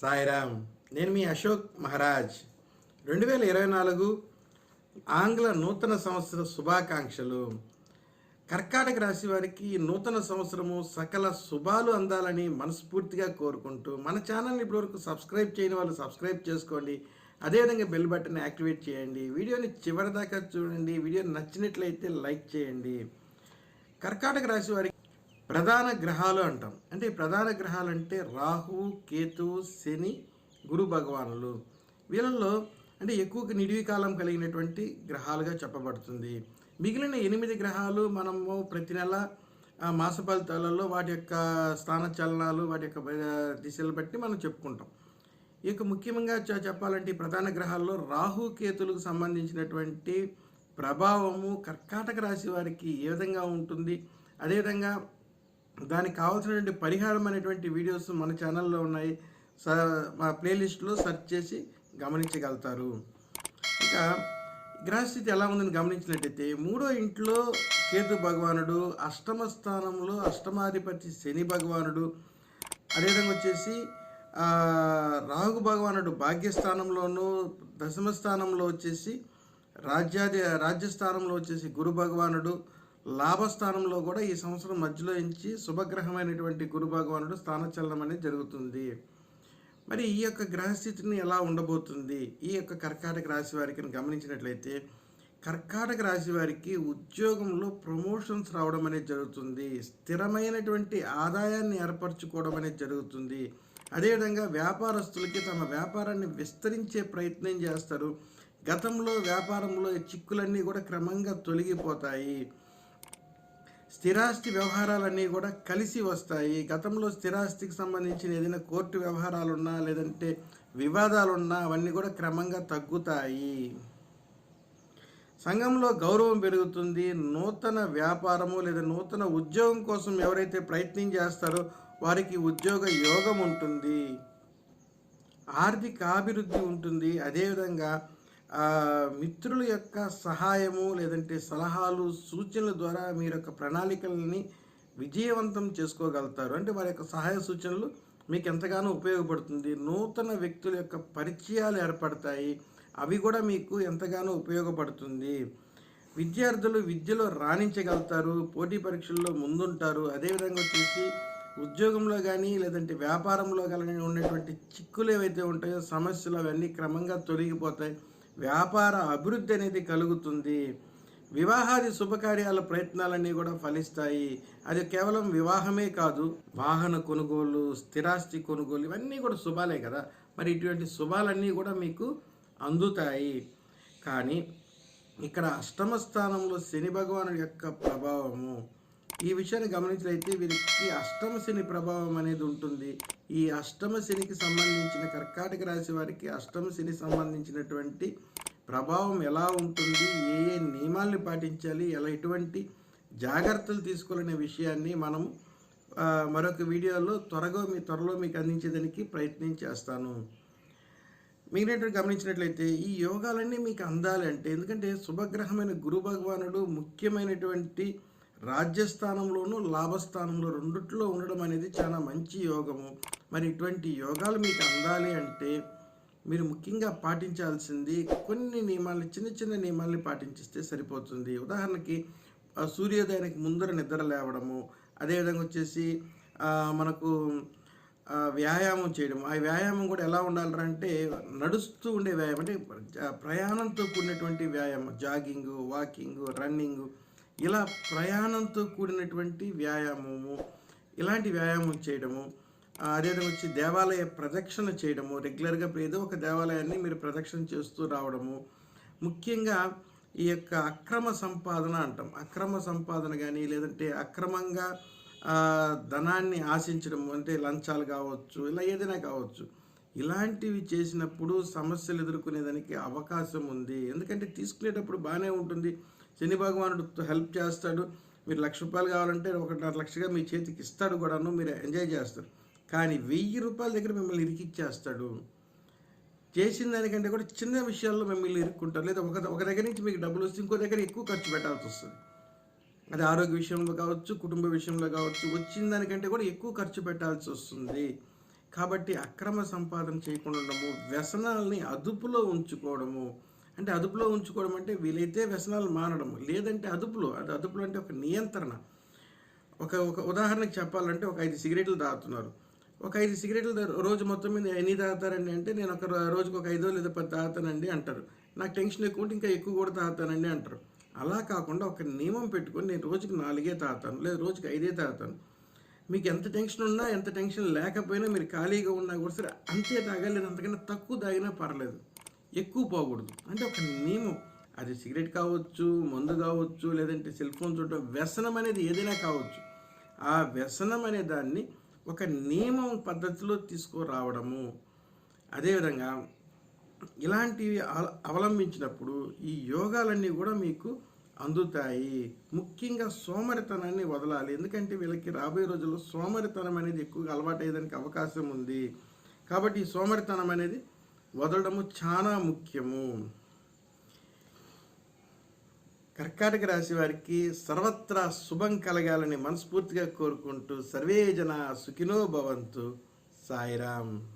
సాయిరామ్ నేను మీ అశోక్ మహారాజ్. రెండు వేల ఇరవై నాలుగు ఆంగ్ల నూతన సంవత్సర శుభాకాంక్షలు. కర్కాటక రాశి వారికి నూతన సంవత్సరము సకల శుభాలు అందాలని మనస్ఫూర్తిగా కోరుకుంటూ మన ఛానల్ని ఇప్పటివరకు సబ్స్క్రైబ్ చేయని వాళ్ళు సబ్స్క్రైబ్ చేసుకోండి. అదేవిధంగా బెల్ బటన్ యాక్టివేట్ చేయండి. వీడియోని చివరి దాకా చూడండి. వీడియో నచ్చినట్లయితే లైక్ చేయండి. కర్కాటక రాశి వారికి ప్రధాన గ్రహాలు అంటాం. అంటే ప్రధాన గ్రహాలు అంటే రాహు కేతు శని గురు భగవానులు. వీళ్ళల్లో అంటే ఎక్కువ నిడివి కాలం కలిగినటువంటి గ్రహాలుగా చెప్పబడుతుంది. మిగిలిన ఎనిమిది గ్రహాలు మనము ప్రతి నెల మాస ఫలితాలలో వాటి యొక్క స్థాన చలనాలు వాటి యొక్క దిశలు బట్టి మనం చెప్పుకుంటాం. ఇక ముఖ్యంగా చెప్పాలంటే ఈ ప్రధాన గ్రహాల్లో రాహు కేతులకు సంబంధించినటువంటి ప్రభావము కర్కాటక రాశి వారికి ఏ విధంగా ఉంటుంది? అదేవిధంగా దానికి కావాల్సినటువంటి పరిహారం అనేటువంటి వీడియోస్ మన ఛానల్లో ఉన్నాయి. స మా ప్లేలిస్ట్లో సెర్చ్ చేసి గమనించగలుగుతారు. ఇంకా గ్రహస్థితి ఎలా ఉందని గమనించినట్టయితే మూడో ఇంట్లో కేతు భగవానుడు అష్టమ స్థానంలో అష్టమాధిపతి శని భగవానుడు అదేవిధంగా వచ్చేసి రాహు భగవానుడు భాగ్యస్థానంలోనూ దశమ స్థానంలో వచ్చేసి రాజ్యాది రాజ్యస్థానంలో వచ్చేసి గురు భగవానుడు లాభస్థానంలో కూడా ఈ సంవత్సరం మధ్యలో ఎంచి శుభగ్రహమైనటువంటి గురు భగవానుడు స్థానచలనం అనేది జరుగుతుంది. మరి ఈ యొక్క గ్రహస్థితిని ఎలా ఉండబోతుంది? ఈ యొక్క కర్కాటక రాశి వారికి గమనించినట్లయితే కర్కాటక రాశి వారికి ఉద్యోగంలో ప్రమోషన్స్ రావడం అనేది జరుగుతుంది. స్థిరమైనటువంటి ఆదాయాన్ని ఏర్పరచుకోవడం అనేది జరుగుతుంది. అదేవిధంగా వ్యాపారస్తులకి తమ వ్యాపారాన్ని విస్తరించే ప్రయత్నం చేస్తారు. గతంలో వ్యాపారంలో చిక్కులన్నీ కూడా క్రమంగా తొలగిపోతాయి. స్థిరాస్తి వ్యవహారాలన్నీ కూడా కలిసి వస్తాయి. గతంలో స్థిరాస్తికి సంబంధించిన ఏదైనా కోర్టు వ్యవహారాలున్నా లేదంటే వివాదాలున్నా అవన్నీ కూడా క్రమంగా తగ్గుతాయి. సంఘంలో గౌరవం పెరుగుతుంది. నూతన వ్యాపారము లేదా నూతన ఉద్యోగం కోసం ఎవరైతే ప్రయత్నం చేస్తారో వారికి ఉద్యోగ యోగం ఉంటుంది. ఆర్థిక అభివృద్ధి ఉంటుంది. అదేవిధంగా మిత్రుల యొక్క సహాయము లేదంటే సలహాలు సూచనల ద్వారా మీ యొక్క ప్రణాళికలని విజయవంతం చేసుకోగలుగుతారు. అంటే వారి యొక్క సహాయ సూచనలు మీకు ఎంతగానో ఉపయోగపడుతుంది. నూతన వ్యక్తుల యొక్క పరిచయాలు ఏర్పడతాయి. అవి కూడా మీకు ఎంతగానో ఉపయోగపడుతుంది. విద్యార్థులు విద్యలో రాణించగలుగుతారు. పోటీ పరీక్షల్లో ముందుంటారు. అదేవిధంగా చూసి ఉద్యోగంలో కానీ లేదంటే వ్యాపారంలో కానీ ఉన్నటువంటి చిక్కులు ఏవైతే ఉంటాయో సమస్యలు అవన్నీ క్రమంగా తొలగిపోతాయి. వ్యాపార అభివృద్ధి అనేది కలుగుతుంది. వివాహాది శుభకార్యాల ప్రయత్నాలన్నీ కూడా ఫలిస్తాయి. అది కేవలం వివాహమే కాదు వాహన కొనుగోలు స్థిరాస్తి కొనుగోలు ఇవన్నీ కూడా శుభాలే కదా. మరి ఇటువంటి శుభాలన్నీ కూడా మీకు అందుతాయి. కానీ ఇక్కడ అష్టమ స్థానంలో శని భగవానుడి యొక్క ప్రభావము. ఈ విషయాన్ని గమనించినట్లయితే వీరికి అష్టమ శని ప్రభావం అనేది ఉంటుంది. ఈ అష్టమ శనికి సంబంధించిన కర్కాటక రాశి వారికి అష్టమ శని సంబంధించినటువంటి ప్రభావం ఎలా ఉంటుంది? ఏ ఏ నియమాల్ని పాటించాలి? ఎలా ఎటువంటి జాగ్రత్తలు తీసుకోవాలనే విషయాన్ని మనం మరొక వీడియోలో త్వరగా మీ త్వరలో మీకు అందించేదానికి ప్రయత్నం చేస్తాను. మిగిలినట్టు గమనించినట్లయితే ఈ యోగాలన్నీ మీకు అందాలి అంటే ఎందుకంటే శుభగ్రహమైన గురు భగవానుడు ముఖ్యమైనటువంటి రాజ్యస్థానంలోనూ లాభస్థానంలో రెండిట్లో ఉండడం అనేది చాలా మంచి యోగము. మరి ఇటువంటి యోగాలు మీకు అందాలి అంటే మీరు ముఖ్యంగా పాటించాల్సింది కొన్ని నియమాలు చిన్న చిన్న నియమాల్ని పాటించిస్తే సరిపోతుంది. ఉదాహరణకి సూర్యోదయానికి ముందర నిద్ర లేవడము అదేవిధంగా వచ్చేసి మనకు వ్యాయామం చేయడం ఆ వ్యాయామం కూడా ఎలా ఉండాలంటే నడుస్తూ ఉండే వ్యాయామం అంటే ప్రయాణంతో కూడినటువంటి వ్యాయామం. జాగింగ్ వాకింగ్ రన్నింగ్ ఇలా ప్రయాణంతో కూడినటువంటి వ్యాయామము ఇలాంటి వ్యాయామం చేయడము అదేవిధంగా వచ్చి దేవాలయ ప్రదక్షిణ చేయడము రెగ్యులర్గా ఏదో ఒక దేవాలయాన్ని మీరు ప్రదక్షిణ చేస్తూ రావడము. ముఖ్యంగా ఈ యొక్క అక్రమ సంపాదన అంటాం. అక్రమ సంపాదన కానీ లేదంటే అక్రమంగా ధనాన్ని ఆశించడం అంటే లంచాలు కావచ్చు ఇలా ఏదైనా కావచ్చు. ఇలాంటివి చేసినప్పుడు సమస్యలు ఎదుర్కొనేదానికి అవకాశం ఉంది. ఎందుకంటే తీసుకునేటప్పుడు బాగానే ఉంటుంది. శని భగవానుడు హెల్ప్ చేస్తాడు. మీరు లక్ష రూపాయలు కావాలంటే ఒకటిన్నర లక్షగా మీ చేతికి ఇస్తాడు కూడాను మీరు ఎంజాయ్ చేస్తారు. కానీ వెయ్యి రూపాయల దగ్గర మిమ్మల్ని ఇరికిచ్చేస్తాడు. చేసిన దానికంటే కూడా చిన్న విషయాల్లో మిమ్మల్ని ఇరుక్కుంటారు. లేదా ఒక ఒక దగ్గర నుంచి మీకు డబ్బులు వస్తే ఇంకో దగ్గర ఎక్కువ ఖర్చు పెట్టాల్సి వస్తుంది. అది ఆరోగ్య విషయంలో కావచ్చు కుటుంబ విషయంలో కావచ్చు వచ్చిన దానికంటే కూడా ఎక్కువ ఖర్చు పెట్టాల్సి వస్తుంది. కాబట్టి అక్రమ సంపాదన చేయకుండా ఉండడము వ్యసనాల్ని అదుపులో ఉంచుకోవడము. అంటే అదుపులో ఉంచుకోవడం అంటే వీలైతే వ్యసనాలు మానడం లేదంటే అదుపులో అది అదుపులో అంటే ఒక నియంత్రణ. ఒక ఒక ఉదాహరణకి చెప్పాలంటే ఒక ఐదు సిగరెట్లు తాగుతున్నారు. ఒక ఐదు సిగరెట్లు రోజు మొత్తం మీద ఎన్ని తాగుతారండి అంటే నేను ఒక రోజుకు ఒక ఐదో లేదా పది తాగుతానండి అంటారు. నాకు టెన్షన్ ఎక్కువ ఉంటే ఇంకా ఎక్కువ కూడా తాగుతానండి అంటారు. అలా కాకుండా ఒక నియమం పెట్టుకొని నేను రోజుకి నాలుగే తాగుతాను లేదా రోజుకి ఐదే తాగుతాను. మీకు ఎంత టెన్షన్ ఉన్నా ఎంత టెన్షన్ లేకపోయినా మీరు ఖాళీగా ఉన్నా కూడా సరే అంతే తాగాలి లేదా అంతకన్నా తక్కువ తాగినా పర్లేదు. ఎక్కువ పోకూడదు. అంటే ఒక నియమం. అది సిగరెట్ కావచ్చు మందు కావచ్చు లేదంటే సెల్ ఫోన్ చూడటం వ్యసనం అనేది ఏదైనా కావచ్చు. ఆ వ్యసనం అనే దాన్ని ఒక నియమం పద్ధతిలో తీసుకురావడము. అదేవిధంగా ఇలాంటివి అవ- అవలంబించినప్పుడు ఈ యోగాలన్నీ కూడా మీకు అందుతాయి. ముఖ్యంగా సోమరితనాన్ని వదలాలి. ఎందుకంటే వీళ్ళకి రాబోయే రోజుల్లో సోమరితనం అనేది ఎక్కువగా అలవాటయ్యేదానికి అవకాశం ఉంది. కాబట్టి ఈ సోమరితనం అనేది వదలడము చాలా ముఖ్యము. కర్కాటక రాశి వారికి సర్వత్రా శుభం కలగాలని మనస్ఫూర్తిగా కోరుకుంటూ సర్వే జన సుఖినో భవంతు. సాయిరామ్.